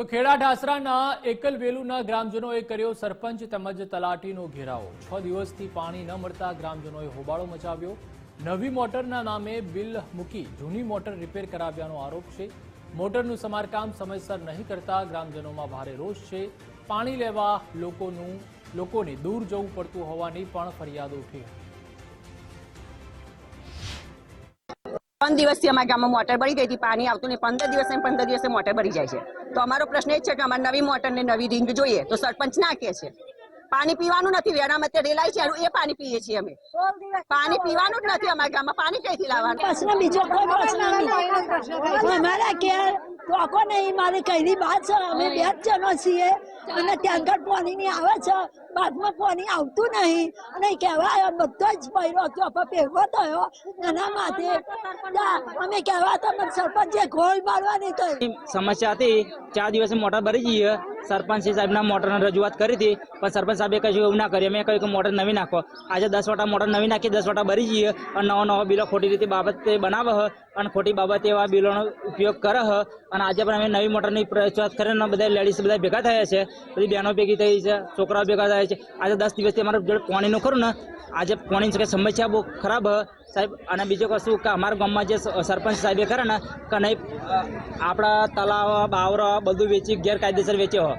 તો ખેડા ઢાસરાના એકલવેલુના ગ્રામજનોએ કર્યો સરપંચ તેમજ તલાટીનો ઘેરાવો. છ દિવસથી પાણી ન મળતા ગ્રામજનોએ હોબાળો મચાવ્યો. નવી મોટરના નામે બિલ મૂકી જૂની મોટર રિપેર કરાવ્યાનો આરોપ છે. મોટરનું સમારકામ સમયસર નહીં કરતા ગ્રામજનોમાં ભારે રોષ છે. પાણી લેવા લોકોનું, લોકોને દૂર જવું પડતું હોવાની પણ ફરિયાદો ઉઠી. હતી ત્રણ દિવસથી અમારા ગામમાં મોટર ભરી ગઈ હતી, પાણી આવતું નહીં. પંદર દિવસે ને પંદર દિવસે મોટર ભરી જાય છે. તો અમારો પ્રશ્ન એ છે કે અમારે નવી મોટર ને નવી રિંગ જોઈએ. તો સરપંચ ના કે છે. પાણી પીવાનું નથી. વેરામાં અત્યારે રેલાય છે. એ પાણી પીએ છીએ અમે. પાણી પીવાનું જ નથી અમારા ગામમાં. પાણી કઈથી લાવવાનું? પ્રશ્ન બીજો કોઈ પ્રશ્ન અમારા કે કોકો નહીં મારી કઈની વાત છે અમે બે જ જણો છીએ. અને ટેન્કર પોની ની આવે છે. બાદમાં પાણી આવતું નહીં. અને કહેવાય બધો જ પહેરો ચોપા પહેરવો થયો. એના માટે અમે કહેવા તો સરપંચે ગોળ મારવાની કહી સમસ્યા હતી. ચાર દિવસે મોટર ભરી જઈએ. સરપંચ સાહેબના મોટરને રજૂઆત કરી હતી, પણ સરપંચ સાહેબે કશું એવું ના કર્યું. મેં કહ્યું કે મોટર નવી નાખો. આજે દસ વાટા મોટર નવી નાખી, દસ વાટા ભરી જઈએ અને નવો નવો બિલો ખોટી રીતે બાબતે બનાવે હ અને ખોટી બાબતે એવા બિલોનો ઉપયોગ કરે હ. અને આજે પણ અમે નવી મોટરની રજૂઆત કરીને બધા લેડીઝ બધા ભેગા થયા છે. બધી બહેનો ભેગી થઈ છે, છોકરાઓ ભેગા થયા છે. આજે દસ દિવસથી અમારા જોડે પાણીનું ખરું ને? આજે પાણીની સમસ્યા બહુ ખરાબ હ. સાહેબ, અને બીજું કશું કે અમારા ગામમાં જે સરપંચ સાહેબે કરે ને, કે નહીં આપણા તલાવ બાવરા બધું વેચી ગેરકાયદેસર વેચ્યો